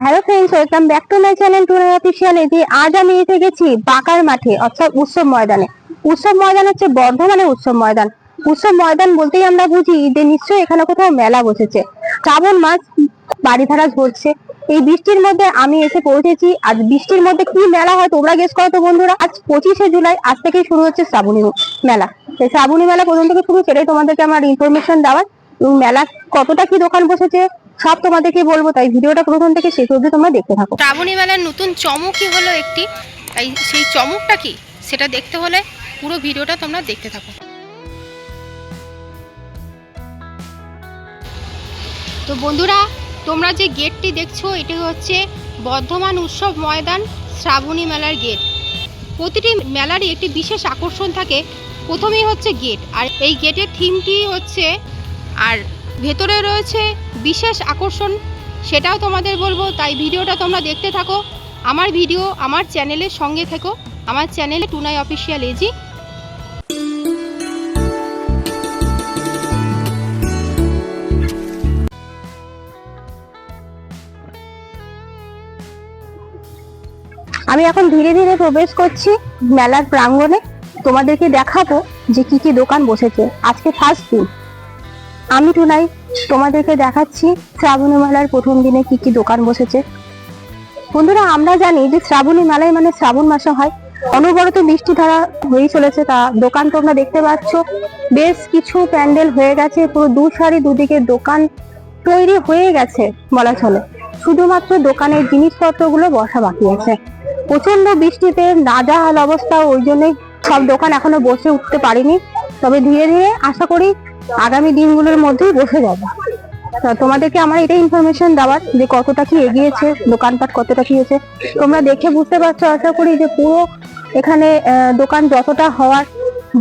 Hello friends welcome back to my channel টুনাই official যে আজ আমি এসে গেছি বাঁকার মাঠে, অর্থাৎ উৎসব ময়দানে। উৎসব ময়দান হচ্ছে বর্ধমানের উৎসব ময়দান। উৎসব ময়দান বলতেই আমরা বুঝি যে নিশ্চয়ই এখানে কোথাও মেলা বসেছে। শ্রাবণ মাস, বাড়ি ধারা ঝরছে। এই বৃষ্টির মধ্যে আমি এসে পৌঁছেছি। আজ বৃষ্টির মধ্যে কি মেলা হয় তোমরা গেস করো তো বন্ধুরা। আজ পঁচিশে জুলাই, আজ থেকেই শুরু হচ্ছে শ্রাবণী মেলা। এই শ্রাবণী মেলা প্রথম থেকে শুরু, সেটাই তোমাদেরকে আমার ইনফরমেশন দেওয়ার। মেলা কতটা কি দোকান বসেছে সব তোমাদেরকে বলব, তাই ভিডিওটা প্রথম থেকে শেষ অবধি তোমরা দেখতে থাকো। শ্রাবণী মেলার নতুন চমকই হলো একটি তাই সেই চমকটা কি? সেটা দেখতে হলে পুরো ভিডিওটা তোমরা দেখতে থাকো। তো বন্ধুরা, তোমরা যে গেটটি দেখছ, এটি হচ্ছে বর্ধমান উৎসব ময়দান শ্রাবণী মেলার গেট। প্রতিটি মেলারই একটি বিশেষ আকর্ষণ থাকে। প্রথমেই হচ্ছে গেট, আর এই গেটের থিমটি হচ্ছে, আর ভেতরে রয়েছে বিশেষ আকর্ষণ, সেটাও তোমাদের বলব। তাই ভিডিওটা তোমরা দেখতে থাকো। আমার ভিডিও আমার চ্যানেলের সঙ্গে থেকো। আমার চ্যানেলে টুনাই অফিসিয়াল এজি। আমি এখন ধীরে ধীরে প্রবেশ করছি মেলার প্রাঙ্গণে। তোমাদেরকে দেখাবো যে কি কি দোকান বসেছে। আজকে ফার্স্ট দিন। আমি টুনাই তোমাদেরকে দেখাচ্ছি শ্রাবণী মেলার প্রথম দিনে কি কি দোকান বসেছে। বন্ধুরা, আমরা জানি যে শ্রাবণী মেলায় মানে শ্রাবণ মাসে হয়। অনবরত বৃষ্টি ধারা হয়েই চলেছে তা দোকান তোমরা দেখতে পাচ্ছ। বেশ কিছু প্যান্ডেল হয়ে গেছে, পুরো দু সারি দুদিকে দোকান তৈরি হয়ে গেছে বলা চলে। শুধুমাত্র দোকানের জিনিসপত্রগুলো বসা বাকি আছে। প্রচণ্ড বৃষ্টিতে নাজাহাল অবস্থা, ওই জন্যই সব দোকান এখনও বসে উঠতে পারিনি। তবে ধীরে ধীরে আশা করি আগামী দিনগুলোর মধ্যেই বসে যাবে। তোমাদেরকে আমার এটাই ইনফরমেশন দেওয়ার যে কতটা কি এগিয়েছে, দোকানপাট কতটা কি হয়েছে। তোমরা দেখে বুঝতে পারছ, আশা করি যে পুরো এখানে দোকান যতটা হওয়ার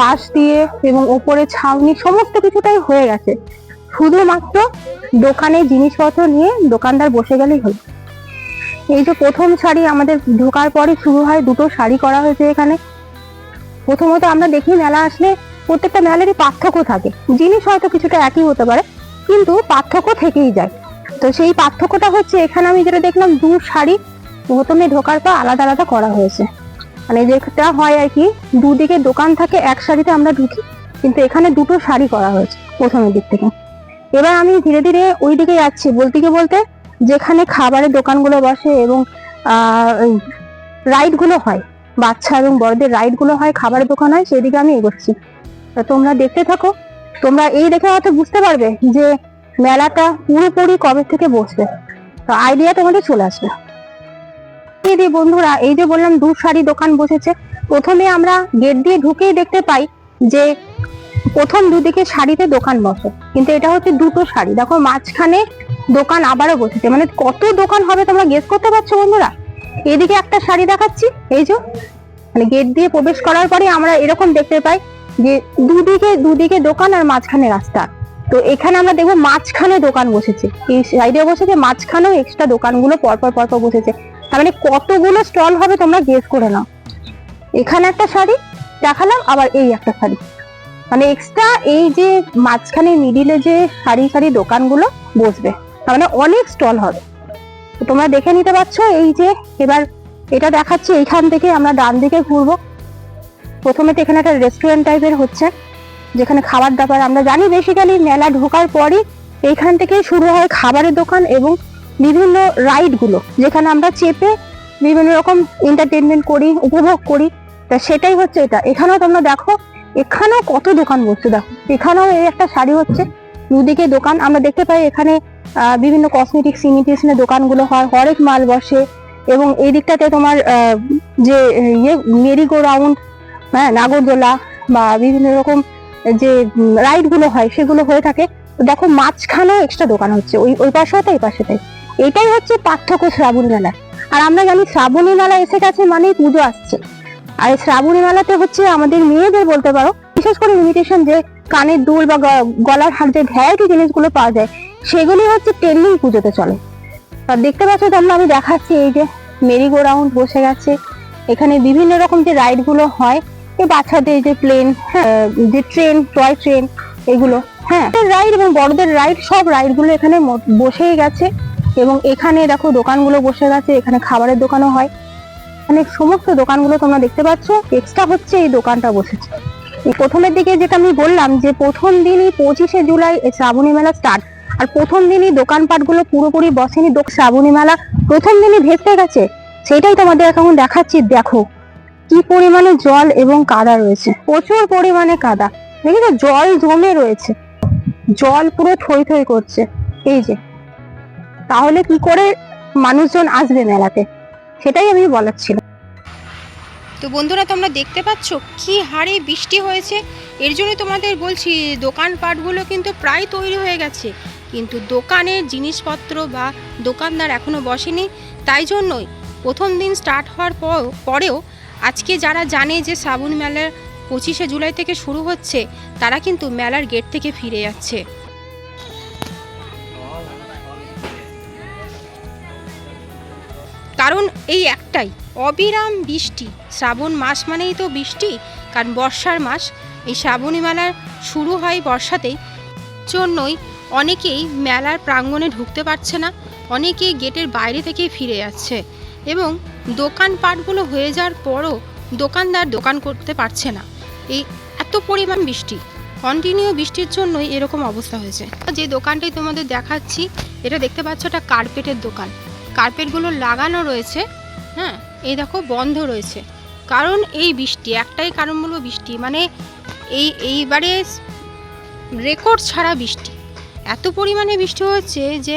বাঁশ দিয়ে এবং ওপরে ছাউনি সমস্ত কিছুটাই হয়ে গেছে। শুধুমাত্র দোকানে জিনিসপত্র নিয়ে দোকানদার বসে গেলেই হলো। এই যে প্রথম শাড়ি আমাদের ঢোকার পরে শুরু হয়, দুটো শাড়ি করা হয়েছে এখানে। প্রথমত আমরা দেখি মেলা আসলে প্রত্যেকটা মেলারই পার্থক্য থাকে। জিনিস হয়তো কিছুটা একই হতে পারে, কিন্তু পার্থক্য থেকেই যায়। তো সেই পার্থক্যটা হচ্ছে, এখানে আমি যেটা দেখলাম, দু শাড়ি প্রথমে ঢোকার পর আলাদা আলাদা করা হয়েছে। মানে যেটা হয় আর কি, দুদিকে দোকান থাকে, এক শাড়িতে আমরা ঢুকি, কিন্তু এখানে দুটো শাড়ি করা হয়েছে প্রথমের দিক থেকে। এবার আমি ধীরে ধীরে ওই দিকে যাচ্ছি, বলতে গিয়ে বলতে যেখানে খাবারের দোকানগুলো বসে এবং রাইডগুলো হয়, বাচ্চা এবং বড়দের রাইডগুলো হয়, খাবারের দোকান হয়, সেদিকে আমি এগোচ্ছি। তোমরা দেখতে থাকো। তোমরা এই দেখে হয়তো বুঝতে পারবে যে মেলাটা পুরোপুরি কবে থেকে বসবে। তো আইডিয়া তোমাদের চলে আসবে। যে বন্ধুরা, এই যে বললাম দু শাড়ি দোকান বসেছে, প্রথমে আমরা গেট দিয়ে ঢুকেই দেখতে পাই যে প্রথম দুদিকে শাড়িতে দোকান বসে। কিন্তু এটা হচ্ছে দুটো শাড়ি। দেখো, মাঝখানে দোকান আবারও বসেছে। মানে কত দোকান হবে তোমরা গেস করতে পারছ বন্ধুরা? এদিকে একটা শাড়ি দেখাচ্ছি, এই যে। মানে গেট দিয়ে প্রবেশ করার পরে আমরা এরকম দেখতে পাই যে দুদিকে দুদিকে দোকান আর মাঝখানে রাস্তা। তো এখানে আমরা দেখব মাঝখানে দোকান বসেছে। এই সাইডে বসেছে, মাঝখানেও এক্সট্রা দোকানগুলো পরপর পরপর বসেছে। তার মানে কতগুলো স্টল হবে তোমরা গেস করে নাও। এখানে একটা শাড়ি, দেখালাম, আবার এই একটা শাড়ি। মানে এক্সট্রা এই যে মাঝখানে মিডিলে যে সারি সারি দোকানগুলো বসবে। তার মানে অনেক স্টল হবে। তোমরা দেখে নিতে পারছ, এই যে এবার এটা দেখাচ্ছে এইখান থেকে আমরা ডান দিকে ঘুরবো। প্রথমে তো এখানে একটা রেস্টুরেন্ট টাইপের হচ্ছে, যেখানে খাবার দাবার আমরা জানি বেসিক্যালি মেলা ঢোকার পরই এইখান থেকেই শুরু হয় খাবারের দোকান এবং বিভিন্ন রাইডগুলো, যেখানে আমরা চেপে বিভিন্ন রকম এন্টারটেনমেন্ট করি, উপভোগ করি। তা সেটাই হচ্ছে এটা। এখানেও তোমরা দেখো, এখানেও কত দোকান বসছে দেখো। এখানেও এই একটা শাড়ি হচ্ছে, দুদিকে দোকান। আমরা দেখতে পাই এখানে বিভিন্ন কসমেটিক্স ইমিটেশনের দোকানগুলো হয়, হরেক মাল বসে। এবং এই দিকটাতে তোমার যে ইয়ে মেরিগো রাউন্ড হ্যাঁ নাগরদোলা বা বিভিন্ন রকম যে রাইডগুলো হয়, সেগুলো হয়ে থাকে। তো দেখো মাঝখানেও এক্সট্রা দোকান হচ্ছে। ওই ওই পাশেও তাই পাশে তাই। এটাই হচ্ছে পার্থক্য শ্রাবণী মেলা। আর আমরা জানি শ্রাবণী মেলা এসে গেছে মানে পুজো আসছে। আর শ্রাবণী মেলাতে হচ্ছে আমাদের মেয়েদের বলতে পারো, বিশেষ করে ইমিটেশন যে কানের দুল বা গ- গলার হার যে ভ্যারাইটি জিনিসগুলো পাওয়া যায় সেগুলি হচ্ছে ট্রেন্ডিং পুজোতে চলে। আর দেখতে পাচ্ছ তোমরা, আমি দেখাচ্ছি এই যে মেরিগো রাউন্ড বসে গেছে। এখানে বিভিন্ন রকম যে রাইডগুলো হয় এই বাচ্চাদের যে প্লেন হ্যাঁ যে ট্রেন টয় ট্রেন এগুলো হ্যাঁ রাইড এবং বড়দের রাইড সব রাইডগুলো এখানে বসেই গেছে। এবং এখানে দেখো দোকানগুলো বসে গেছে, এখানে খাবারের দোকানও হয়। মানে সমস্ত দোকানগুলো তোমরা দেখতে পাচ্ছ এক্সট্রা হচ্ছে এই দোকানটা বসেছে। প্রথমের দিকে যেটা আমি বললাম যে প্রথম দিনই পঁচিশে জুলাই শ্রাবণী মেলা স্টার্ট আর প্রথম দিনই দোকানপাটগুলো পুরোপুরি বসেনি শ্রাবণী মেলা প্রথম দিনই ভেসে গেছে। সেটাই তোমাদের এখন দেখাচ্ছি, দেখো। কি পরিমাণে জল এবং কাদা রয়েছে? প্রচুর পরিমাণে কাদা। দেখেছ, জল জমে রয়েছে। জল পুরো থই থই করছে। এই যে, তাহলে কি করে মানুষজন আসবে মেলাতে? সেটাই আমি বলার ছিল। তো বন্ধুরা, তোমরা দেখতে পাচ্ছ কি হারে বৃষ্টি হয়েছে। এর জন্য তোমাদের বলছি, দোকানপাটগুলো কিন্তু প্রায় তৈরি হয়ে গেছে। কিন্তু দোকানের জিনিসপত্র বা দোকানদার এখনও বসেনি। তাই জন্যই প্রথম দিন স্টার্ট হওয়ার পর, পরেও আজকে যারা জানে যে শ্রাবণ মেলার পঁচিশে জুলাই থেকে শুরু হচ্ছে, তারা কিন্তু মেলার গেট থেকে ফিরে যাচ্ছে। কারণ এই একটাই, অবিরাম বৃষ্টি। শ্রাবণ মাস মানেই তো বৃষ্টি, কারণ বর্ষার মাস। এই শ্রাবণী মেলার শুরু হয় বর্ষাতেই। জন্যই অনেকেই মেলার প্রাঙ্গণে ঢুকতে পারছে না, অনেকেই গেটের বাইরে থেকেই ফিরে যাচ্ছে। এবং দোকানপাটগুলো হয়ে যাওয়ার পরও দোকানদার দোকান করতে পারছে না। এই এত পরিমাণ বৃষ্টি কন্টিনিউ বৃষ্টির জন্যই এরকম অবস্থা হয়েছে। যে দোকানটাই তোমাদের দেখাচ্ছি, এটা দেখতে পাচ্ছ এটা কার্পেটের দোকান। কার্পেটগুলো লাগানো রয়েছে হ্যাঁ এই দেখো বন্ধ রয়েছে। কারণ এই বৃষ্টি, একটাই কারণ বলব বৃষ্টি মানে এই, এইবারে রেকর্ড ছাড়া বৃষ্টি। এত পরিমাণে বৃষ্টি হচ্ছে যে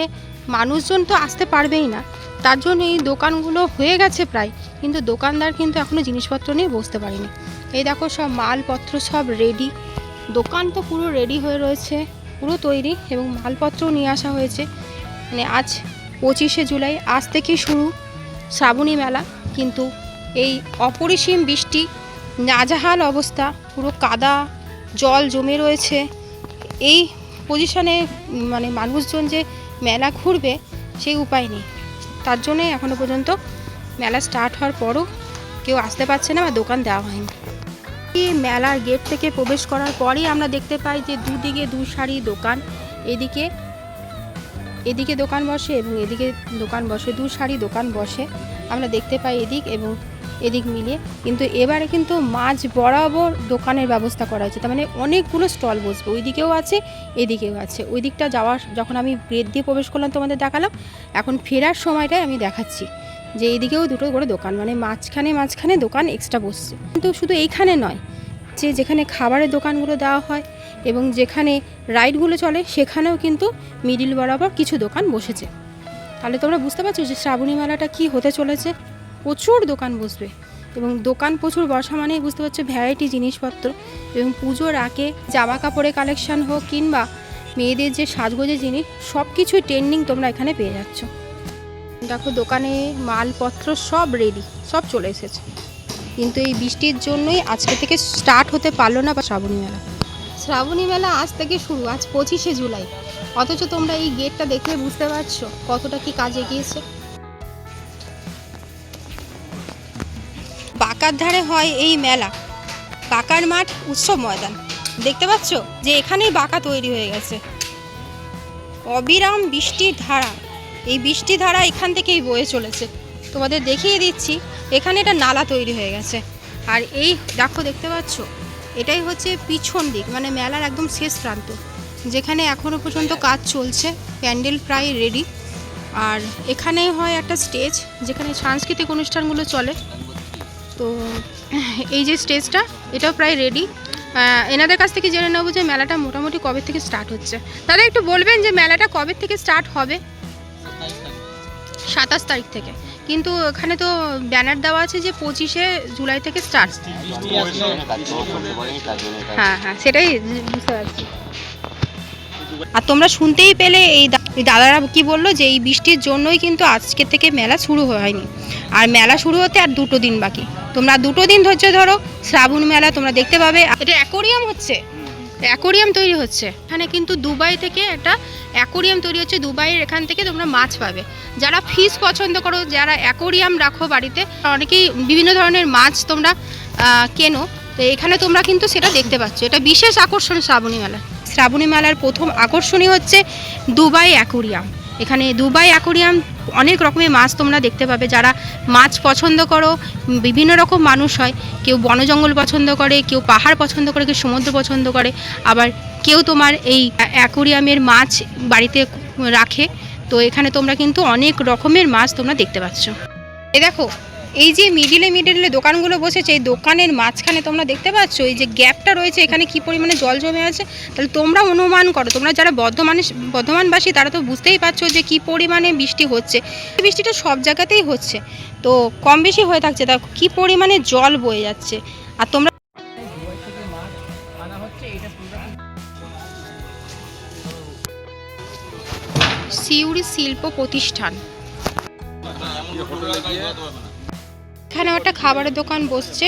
মানুষজন তো আসতে পারবেই না। তার জন্য এই দোকানগুলো হয়ে গেছে প্রায়। কিন্তু দোকানদার কিন্তু এখনও জিনিসপত্র নিয়ে বসতে পারেনি। এই দেখো সব মালপত্র সব রেডি দোকান তো পুরো রেডি হয়ে রয়েছে, পুরো তৈরি এবং মালপত্রও নিয়ে আসা হয়েছে। মানে আজ পঁচিশে জুলাই, আজ থেকে শুরু শ্রাবণী মেলা। কিন্তু এই অপরিসীম বৃষ্টি, নাজাহাল অবস্থা, পুরো কাদা, জল জমে রয়েছে। এই পজিশনে মানে মানুষজন যে মেলা ঘুরবে, সেই উপায় নেই। তার জন্যে এখনও পর্যন্ত মেলা স্টার্ট হওয়ার পরও কেউ আসতে পারছে না বা দোকান দেওয়া হয়নি। এই মেলার গেট থেকে প্রবেশ করার পরই আমরা দেখতে পাই যে দুদিকে দু সারি দোকান, এদিকে এদিকে দোকান বসে এবং এদিকে দোকান বসে, দু সারি দোকান বসে। আমরা দেখতে পাই এদিক এবং এদিক মিলিয়ে। কিন্তু এবারে কিন্তু মাঝ বরাবর দোকানের ব্যবস্থা করা হয়েছে। তার মানে অনেকগুলো স্টল বসবে। ওইদিকেও আছে, এদিকেও আছে। ওই দিকটা যাওয়ার, যখন আমি গেট দিয়ে প্রবেশ করলাম তোমাদের দেখালাম, এখন ফেরার সময়টাই আমি দেখাচ্ছি যে এইদিকেও দুটো করে দোকান। মানে মাঝখানে মাঝখানে দোকান এক্সট্রা বসছে। কিন্তু শুধু এইখানে নয়, যে যেখানে খাবারের দোকানগুলো দেওয়া হয় এবং যেখানে রাইডগুলো চলে, সেখানেও কিন্তু মিডিল বরাবর কিছু দোকান বসেছে। তাহলে তোমরা বুঝতে পারছ যে শ্রাবণী মেলাটা কী হতে চলেছে? প্রচুর দোকান বসবে এবং দোকান প্রচুর বসা মানেই বুঝতে পারছ ভ্যারাইটি জিনিসপত্র এবং পুজোর আগে জামা কাপড়ের কালেকশান হোক কিংবা মেয়েদের যে সাজগোজের জিনিস সব কিছুই ট্রেন্ডিং তোমরা এখানে পেয়ে যাচ্ছ। দেখো দোকানে মালপত্র সব রেডি সব চলে এসেছে। কিন্তু এই বৃষ্টির জন্যই আজকে থেকে স্টার্ট হতে পারল না বা শ্রাবণী মেলা। শ্রাবণী মেলা আজ থেকে শুরু, আজ পঁচিশে জুলাই। অথচ তোমরা এই গেটটা দেখলে বুঝতে পারছ কতটা কি কাজে গিয়েছে। বাঁকার ধারে হয় এই মেলা। বাঁকার মাঠ, উৎসব ময়দান। দেখতে পাচ্ছ যে এখানেই বাঁকা তৈরি হয়ে গেছে। অবিরাম বৃষ্টির ধারা। এই বৃষ্টি ধারা এখান থেকেই বয়ে চলেছে। তোমাদের দেখিয়ে দিচ্ছি, এখানে এটা নালা তৈরি হয়ে গেছে। আর এই দেখো, দেখতে পাচ্ছ? এটাই হচ্ছে পিছন দিক মানে মেলার একদম শেষ প্রান্ত। যেখানে এখনও পর্যন্ত কাজ চলছে, প্যান্ডেল প্রায় রেডি আর এখানে হয় একটা স্টেজ যেখানে সাংস্কৃতিক অনুষ্ঠানগুলো চলে। তো এই যে স্টেজটা, এটাও প্রায় রেডি এনাদের কাছ থেকে জেনে নেব যে মেলাটা মোটামুটি কবে থেকে স্টার্ট হচ্ছে। দাদা, একটু বলবেন যে মেলাটা কবে থেকে স্টার্ট হবে? সাতাশ তারিখ থেকে। কিন্তু এখানে তো ব্যানার দেওয়া আছে যে পঁচিশে জুলাই থেকে স্টার্ট হ্যাঁ হ্যাঁ সেটাই বুঝতে পারছি। আর তোমরা শুনতেই পেলে এই দাদারা কি বলল যে এই বৃষ্টির জন্যই কিন্তু আজকে থেকে মেলা শুরু হয়নি। আর মেলা শুরু হতে আর দুটো দিন বাকি। তোমরা দুটো দিন ধৈর্য ধরো, শ্রাবণ মেলা তোমরা দেখতে পাবে। এটা অ্যাকোরিয়াম হচ্ছে। অ্যাকোরিয়াম তৈরি হচ্ছে। এখানে কিন্তু দুবাই থেকে একটা অ্যাকোরিয়াম তৈরি হচ্ছে। দুবাইয়ের এখান থেকে তোমরা মাছ পাবে। যারা ফিশ পছন্দ করো, যারা অ্যাকোরিয়াম রাখো বাড়িতে অনেকেই বিভিন্ন ধরনের মাছ তোমরা কেনো। তো এখানে তোমরা কিন্তু সেটা দেখতে পাচ্ছ। এটা বিশেষ আকর্ষণ শ্রাবণী মেলা শ্রাবণী মেলার প্রথম আকর্ষণই হচ্ছে দুবাই অ্যাকোরিয়াম। এখানে দুবাই অ্যাকোরিয়াম অনেক রকমের মাছ তোমরা দেখতে পাবে। যারা মাছ পছন্দ করো, বিভিন্ন রকম মানুষ হয়। কেউ বনজঙ্গল পছন্দ করে, কেউ পাহাড় পছন্দ করে, কেউ সমুদ্র পছন্দ করে। আবার কেউ তোমার এই অ্যা- অ্যাকোরিয়ামের মাছ বাড়িতে রাখে। তো এখানে তোমরা কিন্তু অনেক রকমের মাছ তোমরা দেখতে পাচ্ছ। এ দেখো এই যে মিডিলে মিডিলে দোকানগুলো বসেছে, এই দোকানের মাঝখানে তোমরা দেখতে পাচ্ছ, এই যে গ্যাপটা রয়েছে, এখানে কি পরিমাণে জল জমে আছে? তাহলে তোমরা অনুমান করো, তোমরা যারা বর্ধমানে বর্ধমানবাসী তারা তো বুঝতেই পারছ যে কি পরিমাণে বৃষ্টি হচ্ছে। বৃষ্টিটা সব জায়গাতেই হচ্ছে। তো কম বেশি হয়ে থাকছে, তা কি পরিমাণে জল বয়ে যাচ্ছে? আর তোমরা সিউড়ি শিল্প প্রতিষ্ঠান। এখানে একটা খাবারের দোকান বসছে,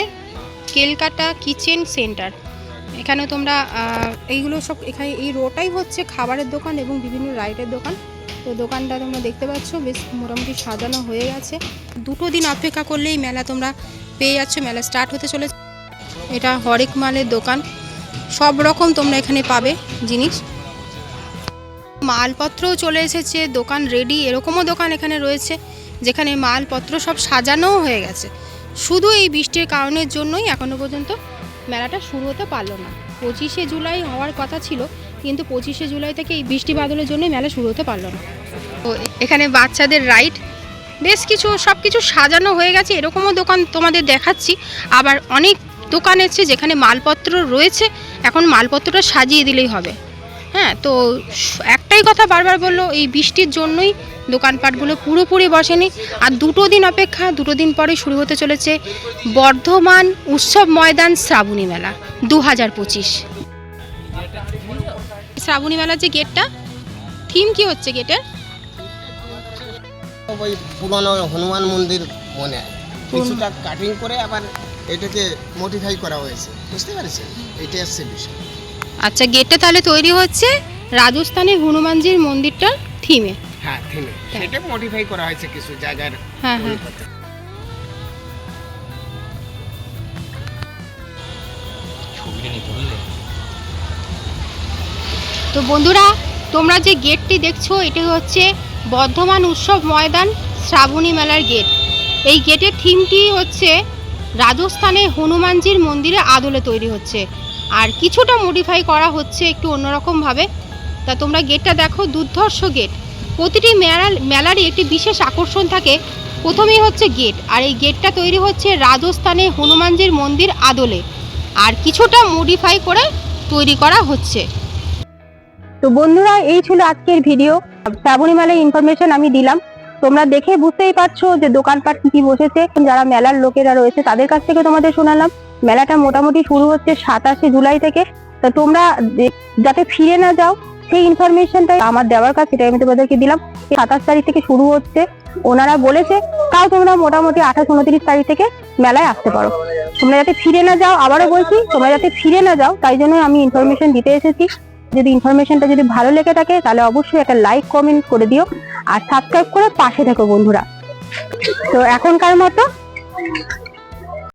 কেলকাটা কিচেন সেন্টার। এখানে তোমরা এইগুলো সব এখানে, এই রোটাই হচ্ছে খাবারের দোকান এবং বিভিন্ন রাইডের দোকান। তো দোকানটা তোমরা দেখতে পাচ্ছ, বেশ মোটামুটি সাজানো হয়ে গেছে। দুটো দিন অপেক্ষা করলেই মেলা তোমরা পেয়ে যাচ্ছ, মেলা স্টার্ট হতে চলেছে। এটা হরেক মালের দোকান। সব রকম তোমরা এখানে পাবে জিনিস। মালপত্রও চলে এসেছে, দোকান রেডি এরকমও দোকান এখানে রয়েছে। যেখানে মালপত্র সব সাজানোও হয়ে গেছে। শুধু এই বৃষ্টির কারণের জন্যই এখনও পর্যন্ত মেলাটা শুরু হতে পারল না। পঁচিশে জুলাই হওয়ার কথা ছিল, কিন্তু পঁচিশে জুলাই থেকে এই বৃষ্টি বাদলের জন্য মেলা শুরু হতে পারল না। তো এখানে বাচ্চাদের রাইড বেশ কিছু সব কিছু সাজানো হয়ে গেছে, এরকমও দোকান তোমাদের দেখাচ্ছি। আবার অনেক দোকান আছে যেখানে মালপত্র রয়েছে, এখন মালপত্রটা সাজিয়ে দিলেই হবে। হ্যাঁ তো স- একটাই কথা বারবার বলল এই বৃষ্টির জন্যই দোকানপাটগুলো পুরোপুরি বসেনি। আর দুটো দিন অপেক্ষা দুটো দিন পরে শুরু হতে চলেছে বর্ধমান উৎসব ময়দান শ্রাবণী মেলা দু হাজার পঁচিশ। শ্রাবণী মেলার যে গেটটা থিম কি হচ্ছে গেটের? ওই পুরনো হনুমান মন্দির মনে। কিছুটা কাটিং করে আবার এটাকে মডিফাই করা হয়েছে। বুঝতে পেরেছেন? এটা হচ্ছে বিষয়। আচ্ছা গেটটা তাহলে তৈরি হচ্ছে রাজস্থানের হনুমানজির মন্দিরটার থিমে হ্যাঁ থিমে সেটা মডিফাই করা হয়েছে কিছু জায়গার হ্যাঁ হ্যাঁ। তো বন্ধুরা তোমরা যে গেটটি দেখছ এটি হচ্ছে বর্ধমান উৎসব ময়দান শ্রাবণী মেলার গেট এই গেটের থিমটি হচ্ছে রাজস্থানে হনুমানজির মন্দিরে আদলে তৈরি হচ্ছে। আর কিছুটা মডিফাই করা হচ্ছে একটু অন্যরকমভাবে। তা তোমরা গেটটা দেখো, দুর্ধর্ষ গেট। প্রতিটি মেলা মেলারই একটি বিশেষ আকর্ষণ থাকে। প্রথমেই হচ্ছে গেট, আর এই গেটটা তৈরি হচ্ছে রাজস্থানে হনুমানজির মন্দির আদলে। আর কিছুটা মডিফাই করে তৈরি করা হচ্ছে। তো বন্ধুরা, এই ছিল আজকের ভিডিও শ্রাবণী মেলার ইনফরমেশন আমি দিলাম। তোমরা দেখে বুঝতেই পারছ যে দোকানপাট কি কি বসেছে। যারা মেলার লোকেরা রয়েছে, তাদের কাছ থেকে তোমাদের শোনালাম। মেলাটা মোটামুটি শুরু হচ্ছে সাতাশে জুলাই থেকে। তা তোমরা যাতে ফিরে না যাও সেই ইনফরমেশনটাই আমার দেওয়ার কাছে সেটাই আমি তোমাদেরকে দিলাম। সাতাশ তারিখ থেকে শুরু হচ্ছে। ওনারা বলেছে তাও তোমরা মোটামুটি আঠাশ, উনত্রিশ তারিখ থেকে মেলায় আসতে পারো। তোমরা যাতে ফিরে না যাও, আবারও বলছি, তোমরা যাতে ফিরে না যাও, তাই জন্য আমি ইনফরমেশন দিতে এসেছি। যদি ইনফরমেশনটা যদি ভালো লেগে থাকে, তাহলে অবশ্যই একটা লাইক কমেন্ট করে দিও। আর সাবস্ক্রাইব করে পাশে থেকো বন্ধুরা। তো এখনকার মতো